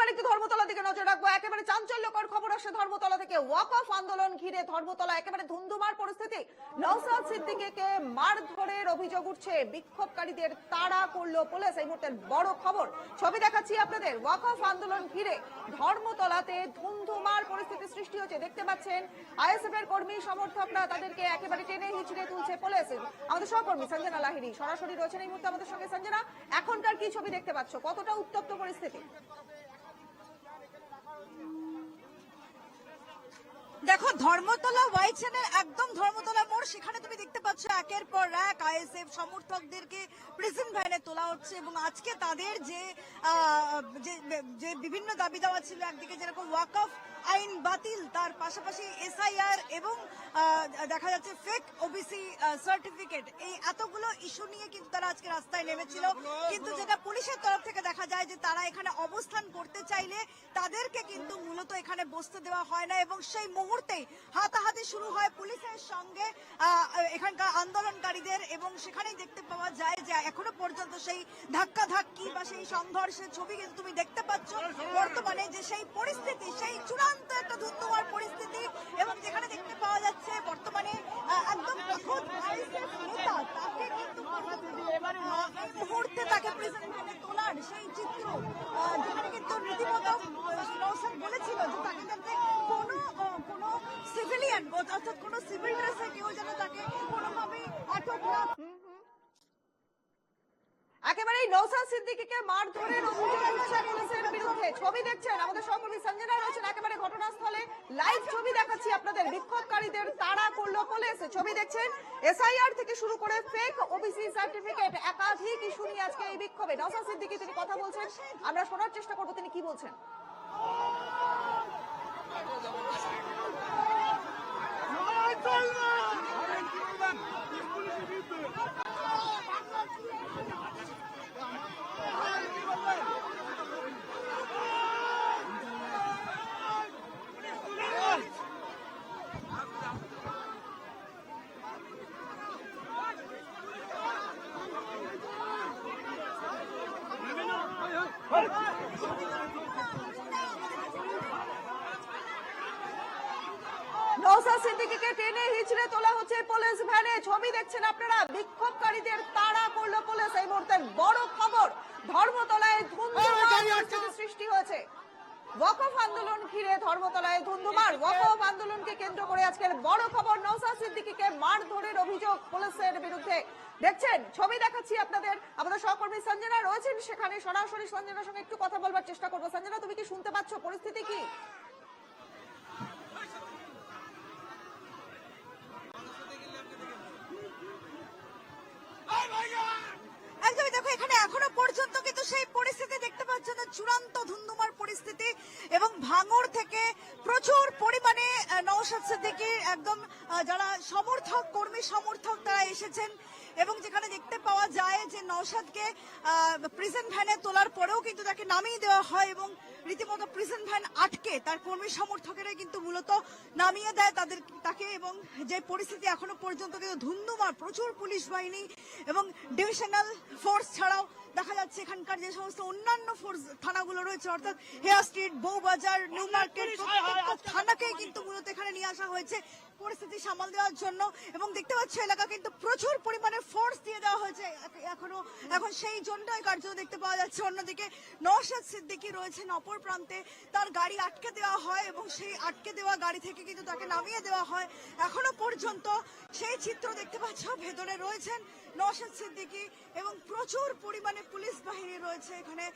এবার একটু ধর্মতলা দিকে নজর রাখব। একেবারে চাঞ্চল্যকর খবর আসে ধর্মতলা থেকে। ওয়াক অফ আন্দোলন ঘিরে ধর্মতলা একেবারে ধুন্ধুমার পরিস্থিতি। নওসাদ সিদ্দিকীকে মারধরের অভিযোগ উঠছে। বিক্ষোভকারীদের তাড়া করল পুলিশ। এই মুহূর্তের বড় খবর। ছবি দেখাচ্ছি আপনাদের। ওয়াক অফ আন্দোলন ঘিরে ধর্মতলাতে ধুন্ধুমার পরিস্থিতি সৃষ্টি হচ্ছে। দেখতে পাচ্ছেন, আইএসএফ এর কর্মী সমর্থকরা তাদেরকে একেবারে টেনে হিচড়ে তুলছে পুলিশ। আমাদের সহকর্মী সঞ্জনা লাহিড়ী সরাসরি রয়েছেন এই মুহূর্তে আমাদের সঙ্গে। সঞ্জনা, এখনকার কি ছবি দেখতে পাচ্ছ? কতটা উত্তপ্ত পরিস্থিতি? দেখো, ধর্মতলা ওয়াই চ্যানেল একদম ধর্মতলা মোড়, সেখানে তুমি দেখতে পাচ্ছ একের পর এক আইএসএফ সমর্থকদেরকে প্রিজন ভ্যানে তোলা হচ্ছে এবং আজকে তাদের যে যে- বিভিন্ন দাবি দেওয়া ছিল, একদিকে যেরকম ওয়াকফ আইন বাতিল, তার পাশাপাশি এসআইআর এবং দেখা যাচ্ছে ফেক ওবিসি সার্টিফিকেট এই এতগুলো ইস্যু নিয়ে কিন্তু তারা আজকে রাস্তায় নেমেছিল। কিন্তু যেটা পুলিশের তরফ থেকে দেখা যায় যে তারা এখানে অবস্থান করতে চাইলে তাদেরকে কিন্তু মূলত এখানে বসতে দেওয়া হয় না এবং সেই মুহূর্তেই হাতাহাতি শুরু হয় পুলিশের সঙ্গে এখানকার আন্দোলনকারীদের এবং সেখানেই দেখতে পাওয়া যায় যে এখনও পর্যন্ত সেই ধাক্কা ধাক্কি বা সেই সংঘর্ষের ছবি কিন্তু তুমি দেখতে পাচ্ছ। বর্তমানে যে সেই পরিস্থিতি, সেই চূড়ান্ত একটা ধুন্ধুমার পরিস্থিতি এবং যেখানে দেখতে পাওয়া যাচ্ছে বর্তমানে একদম প্রখর নেতা তাকে কিন্তু আহ, এই মুহূর্তে তাকে প্রেজেন্ট ভ্যানে তোলার সেই চিত্র আহ, যেখানে কিন্তু রীতিমতো নৌসাদ বলেছিল যে তাকে যাতে কোনো আহ, কোনো সিভিলিয়ান অর্থাৎ কোনো সিভিল ড্রেসে কেউ যেন তাকে কোনোভাবেই আটক না একেবারেই নৌসাদ সিদ্দিকীকে মারধরের অভিযোগ বিরুদ্ধে। ছবি দেখছেন আমাদের সহকর্মী সঞ্জনা রয়েছেন একেবারে ঘটনাস্থলে। লাইভ ছবি দেখাচ্ছি আপনাদের। বিক্ষোভকারীদের তাড়া করল পুলিশ। ছবি দেখছেন এসআইআর থেকে শুরু করে ফেক ওবিসি সার্টিফিকেট একাধিক ইস্যু নিয়ে আজকে এই বিক্ষোভে। নৌসাদ সিদ্দিকী, তিনি কথা বলছেন। আমরা শোনার চেষ্টা করব, তিনি কি বলছেন? আমার নৌসাদ সিদ্দিকীকে টেনে হিচড়ে তোলা হচ্ছে পুলিশ ভ্যানে। ছবি দেখছেন আপনারা? বিক্ষোভকারীদের তাড়া করল পুলিশ। এই মুহূর্তে বড় খবর ধর্মতলায় ধুন্ধুমার সৃষ্টি হয়েছে। ওয়াকফ আন্দোলন ঘিরে ধর্মতলায় ধুন্ধুমার। ওয়াকফ আন্দোলনকে কেন্দ্র করে আজকের বড় খবর নৌসাদ সিদ্দিকীকে মারধরের অভিযোগ পুলিশের বিরুদ্ধে। দেখছেন? ছবি দেখাচ্ছি আপনাদের। আমাদের সহকর্মী সঞ্জনা রয়েছেন সেখানে। সরাসরি সঞ্জনার সঙ্গে একটু কথা বলবার চেষ্টা করব। সঞ্জনা তুমি কি শুনতে পাচ্ছ? পরিস্থিতি কি একদমই দেখো এখানে পর্যন্ত কিন্তু সেই পরিস্থিতি দেখতে পাচ্ছেন চূড়ান্ত ধুন্ধুমার পরিস্থিতি এবং ভাঙড় থেকে প্রচুর পরিমাণে নওশাদ সিদ্দিকির একদম যারা সমর্থক, কর্মী সমর্থক তারা এসেছেন এবং যেখানে দেখতে পাওয়া যায় যে নওশাদকে প্রিজন ভ্যানে তোলার পরেও কিন্তু তাকে নামিয়ে দেওয়া হয় এবং রীতিমতো প্রিজন ভ্যান আটকে তার কর্মী সমর্থকেরা কিন্তু মূলত নামিয়ে দেয় তাদের, তাকে এবং যে পরিস্থিতি এখনও পর্যন্ত কিন্তু ধুন্ধুমার প্রচুর পুলিশ বাহিনী এবং ডিভিশনাল ফোর্স ছাড়াও দেখা যাচ্ছে এখানকার যে সমস্ত অন্যান্য ফোর্স থানাগুলো রয়েছে অর্থাৎ Hare Street Bowbazar New Market প্রত্যেকটা থানাকেই কিন্তু মূলত এখানে নিয়ে আসা হয়েছে পরিস্থিতি সামাল দেওয়ার জন্য। এবং দেখতে পাচ্ছ এলাকা কিন্তু প্রচুর পরিমাণে ফোর্স দিয়ে দেওয়া হয়েছে। এখনও এখন সেই জন্যই কার্যত দেখতে পাওয়া যাচ্ছে। অন্যদিকে নওশাদ সিদ্দিকী রয়েছেন অপর প্রান্তে। তার গাড়ি আটকে দেওয়া হয় এবং সেই আটকে দেওয়া গাড়ি থেকে কিন্তু তাকে নামিয়ে দেওয়া হয়। এখনও পর্যন্ত সেই চিত্র দেখতে পাচ্ছ ভেতরে রয়েছেন নওশাদ সিদ্দিকী এবং প্রচুর পরিমাণে পুলিশ বাহিনী রয়েছে এখানে।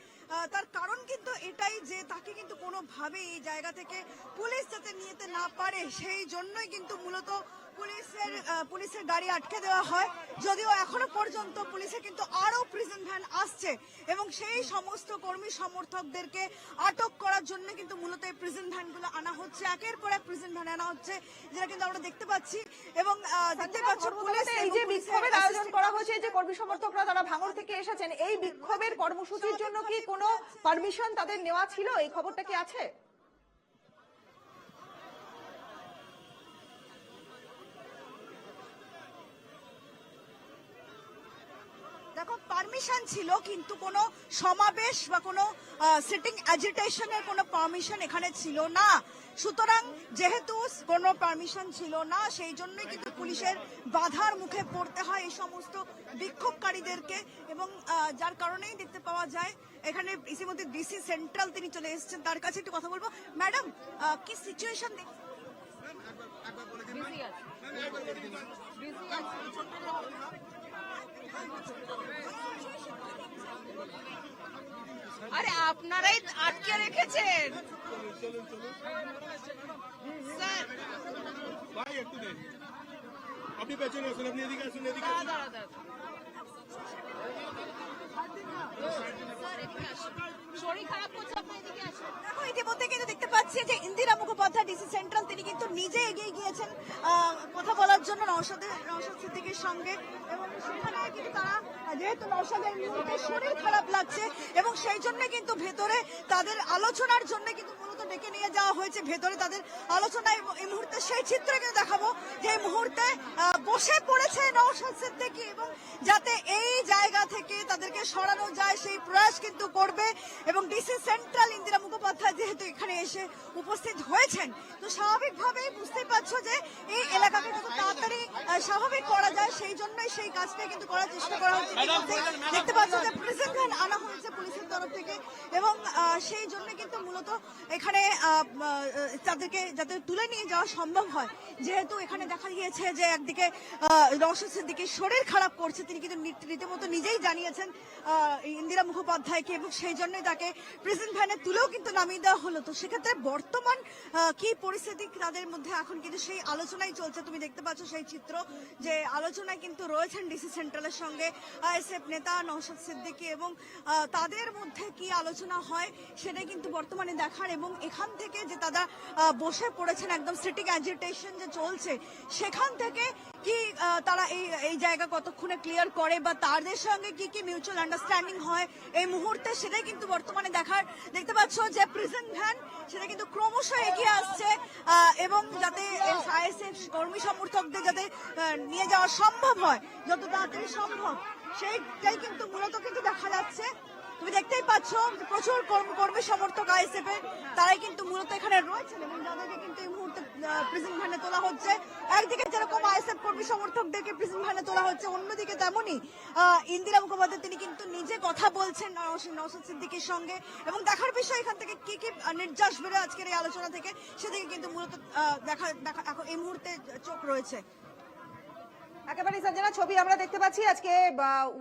তার কারণ কিন্তু এটাই যে তাকে কিন্তু কোনোভাবেই এই জায়গা থেকে পুলিশ যাতে নিয়ে যেতে না পারে, সেই জন্যই কিন্তু মূলত পুলিশের পুলিশের গাড়ি আটকে দেওয়া হয়। যদিও এখনও পর্যন্ত পুলিশে কিন্তু আরও প্রিজন ভ্যান আসছে এবং সেই সমস্ত কর্মী সমর্থকদেরকে আটক করার জন্য কিন্তু মূলত এই প্রিজন ভ্যানগুলো আনা হচ্ছে। একের পর এক প্রিজন ভ্যান আনা হচ্ছে যেটা কিন্তু আমরা দেখতে পাচ্ছি এবং আহ, দেখতে পাচ্ছ পুলিশ এই যে বিক্ষোভের আয়োজন করা হয়েছে যে কর্মী সমর্থকরা তারা ভাঙড় থেকে এসেছেন এই বিক্ষোভের কর্মসূচির জন্য কি কোনো পারমিশন তাদের নেওয়া ছিল? এই খবরটা কি আছে দেখো পারমিশন ছিল, কিন্তু কোনো সমাবেশ বা কোনো সিটিং অ্যাজিটেশনের কোনো পারমিশন এখানে ছিল না। সুতরাং যেহেতু কোনো পারমিশন ছিল না, সেই জন্যই কিন্তু পুলিশের বাধার মুখে পড়তে হয় এই সমস্ত বিক্ষোভকারীদেরকে। এবং যার কারণেই দেখতে পাওয়া যায়, এখানে ইতিমধ্যে ডিসি সেন্ট্রাল তিনি চলে এসেছেন, তার কাছে একটু কথা বলব। ম্যাডাম কি সিচুয়েশন দেখ আরে আপনারাই আটকে রেখেছেন। ভাই একটু দেন। আপনি পেছনে আসুন আপনি এদিকে আসুন এদিকে শরীর খারাপ করছে আপনি আসুন। দেখো ইতিমধ্যে কিন্তু দেখতে পাচ্ছি যে ইন্দিরা মুখোপাধ্যায় ডিসি সেন্ট্রাল তিনি কিন্তু নিজে এগিয়ে গিয়েছেন আহ, কথা বলার জন্য নওশাদের নওশাদ সিদ্দিকীর সঙ্গে। এবং সেখানে কিন্তু তারা যেহেতু নৌসাদের মুহূর্তে শরীর খারাপ লাগছে এবং সেই জন্য কিন্তু ভেতরে তাদের আলোচনার জন্য কিন্তু ডেকে নিয়ে যাওয়া হয়েছে ভেতরে তাদের আলোচনায় এই মুহূর্তে সেই চিত্র কিন্তু দেখাবো যে এই মুহূর্তে বসে পড়েছে নওশাদ সিদ্দিকী এবং যাতে এই জায়গা থেকে তাদেরকে সরানো যায় সেই প্রয়াস কিন্তু করবে এবং ডিসি সেন্ট্রাল ইন্দিরা মুখোপাধ্যায় যেহেতু এখানে এসে উপস্থিত হয়েছেন তো স্বাভাবিকভাবেই বুঝতেই পারছ যে এই এলাকাকে যত তাড়াতাড়ি স্বাভাবিক করা যায় সেই জন্যই সেই কাজটাই কিন্তু করার চেষ্টা করা হচ্ছে। দেখতে পাচ্ছ যে প্রিজন ভ্যান আনা হয়েছে পুলিশের তরফ থেকে এবং সেই জন্য কিন্তু মূলত এখানে তাদেরকে যাতে তুলে নিয়ে যাওয়া সম্ভব হয়। যেহেতু এখানে দেখা গিয়েছে যে একদিকে রসদ সিদ্দিকের শরীর খারাপ করছে, তিনি কিন্তু রীতিমতো নিজেই জানিয়েছেন ইন্দিরা মুখোপাধ্যায়কে এবং সেই জন্যই তাকে প্রেজেন্ট ভ্যানে তুলেও কিন্তু নামিয়ে দেওয়া হলো। তো সেক্ষেত্রে বর্তমান কি পরিস্থিতি তাদের মধ্যে এখন কিন্তু সেই আলোচনাই চলছে। তুমি দেখতে পাচ্ছ সেই চিত্র যে আলোচনায় কিন্তু রয়েছেন ডিসি সেন্ট্রালের সঙ্গে আইএসএফ নেতা নৌশাদ সিদ্দিকী এবং তাদের মধ্যে কি আলোচনা হয় সেটাই কিন্তু বর্তমানে দেখার এবং এখান থেকে যে তারা বসে পড়েছেন একদম সিটিং অ্যাজিটেশন যে চলছে, সেখান থেকে কি তারা এই এই জায়গা কতক্ষণে ক্লিয়ার করে বা তাদের সঙ্গে কি কি মিউচুয়াল আন্ডারস্ট্যান্ডিং হয়? এই মুহূর্তে সেটাই কিন্তু বর্তমানে দেখার, দেখতে পাচ্ছ যে প্রিজন ভ্যান সেটা কিন্তু ক্রমশ এগিয়ে আসছে এবং যাতে আইএসএফ কর্মী সমর্থকদের যাতে নিয়ে যাওয়া সম্ভব হয়, যত তাড়াতাড়ি সম্ভব, সেইটাই কিন্তু মূলত কিন্তু দেখা যাচ্ছে। তুমি দেখতেই পাচ্ছ প্রচুর কর্ম- সমর্থক আইএসএফ এর। তারাই কিন্তু মূলত এখানে রয়েছেন এবং যাদেরকে কিন্তু এই মুহূর্তে প্রিজন ভ্যানে তোলা হচ্ছে। একদিকে যেরকম আইএসএফ কর্মী সমর্থকদেরকে প্রিজন ভ্যানে তোলা হচ্ছে, অন্যদিকে তেমনই ইন্দিরা মুখোপাধ্যায় তিনি কিন্তু নিজে কথা বলছেন নওশ- নওশাদ সিদ্দিকীর সঙ্গে। এবং দেখার বিষয় এখান থেকে কি কি নির্যাস বেরো আজকের এই আলোচনা থেকে, সেদিকে কিন্তু মূলত দেখা দেখা এই মুহূর্তে চোখ রয়েছে। একেবারে সঞ্জনা, ছবি আমরা দেখতে পাচ্ছি আজকে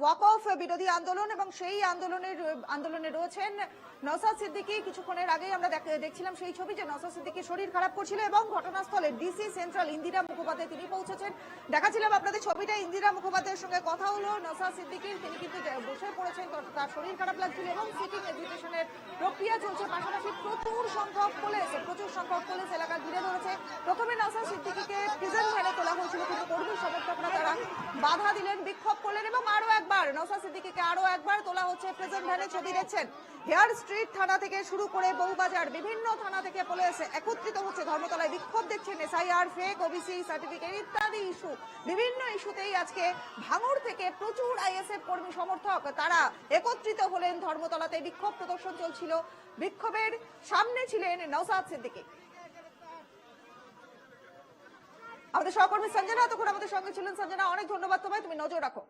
ওয়াক অফ বিরোধী আন্দোলন এবং সেই আন্দোলনের, আন্দোলনে রয়েছেন নসাদ সিদ্দিকী। কিছুক্ষণের আগেই আমরা দেখ- দেখছিলাম সেই ছবি যে নসাদ সিদ্দিকীর শরীর খারাপ করছিল এবং ঘটনাস্থলে ডিসি সেন্ট্রাল ইন্দিরা মুখোপাধ্যায় তিনি পৌঁছেছেন। দেখাছিলাম আপনাদের ছবিটা, ইন্দিরা মুখোপাধ্যায়ের সঙ্গে কথা হলো নসাদ সিদ্দিকীর। তিনি কিন্তু বসে পড়েছেন তার শরীর খারাপ লাগছিল এবং সিটিং এডুকেশনের প্রক্রিয়া চলছে। পাশাপাশি প্রচুর সংখ্যক পুলিশ প্রচুর সংখ্যক পুলিশ এলাকা ঘিরে ধরেছে। প্রথমে নসাদ সিদ্দিকীকে প্রিজন ভ্যানে তোলা হয়েছিল, কিন্তু কর্মী সমর্থকরা তারা বাধা দিলেন, বিক্ষোভ করলেন এবং আরও একবার নসাদ সিদ্দিকীকে আরও একবার তোলা হচ্ছে প্রিজন ভ্যানে ছবি হেয়ার স্ট্রিট থানা থেকে শুরু করে বহুবাজার, বিভিন্ন থানা থেকে পুলিশ একত্রিত হচ্ছে, ধর্মতলায় বিক্ষোভ দেখছেন এসআইআর ফেক ওবিসি সার্টিফিকেট ইত্যাদি ইস্যু। বিভিন্ন ইস্যুতেই আজকে ভাঙড় থেকে প্রচুর আইএসএফ কর্মী সমর্থক, তারা একত্রিত হলেন ধর্মতলাতে। বিক্ষোভ প্রদর্শন চলছিল। বিক্ষোভের সামনে ছিলেন নওসাদ সিদ্দিকী। আমাদের সহকর্মী সঞ্জনা তখন আমাদের সঙ্গে ছিলেন সঞ্জনা। অনেক ধন্যবাদ তোমায় তুমি নজর রাখো।